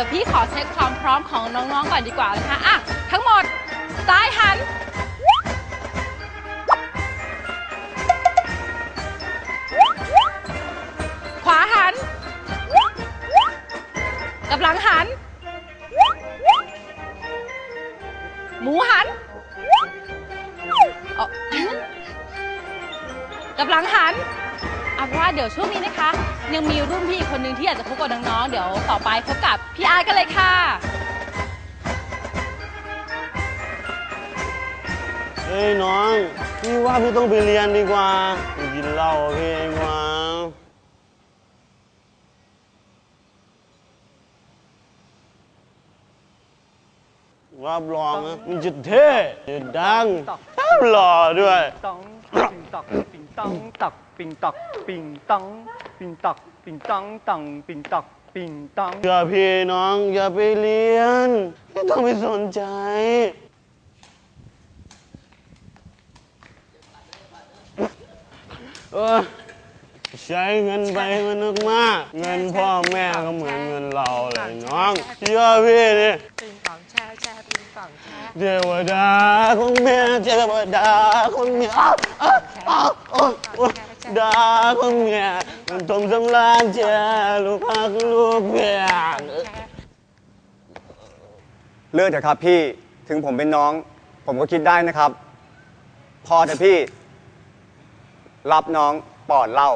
ดี๋ยวพี่ขอเช็คความพร้อมของน้องๆก่อนดีกว่านะคะอะทั้งหมดซ้ายหัน ขวาหันกับหลังหัน หมูหันเอากลับหลังหัน เอาเป็นว่าเดี๋ยวช่วงนี้นะคะ ยังมีรุ่นพี่อีกคนหนึ่งที่อยากจะพบกับน้องๆเดี๋ยวต่อไปพบกับพี่อาร์ตกันเลยค่ะ เฮ้ยน้อง พี่ว่าพี่ต้องไปเรียนดีกว่าไปกินเหล้ากับพี่ดีกว่ารับรองนะมันจะเท่จะดังแถมหล่อด้วยตอง ปิงตอกปิงตองตอกปิงตอกปิงตองปิงตอกปิงตองตองปิงตอกปิงตองอย่าพี่น้องอย่าไปเรียนไม่ต้องไปสนใจเออ ใช้เงินไปมันนึกมาก เงินพ่อแม่ก็เหมือนเงินเราเลยน้องเชื่อพี่ดิปิงปองแช่แช่ปิงปองแช่เทวดาของแม่เทวดาของแม่อ้าวอ้าวอ้าวอ้าวอ้าวดาของแม่มันทมสำราญเจ้าลูกพักลูกเพียงเลิกเถอะครับพี่ถึงผมเป็นน้อง ผมก็คิดได้นะครับ พอเถอะพี่ รับน้องปอดเหล้า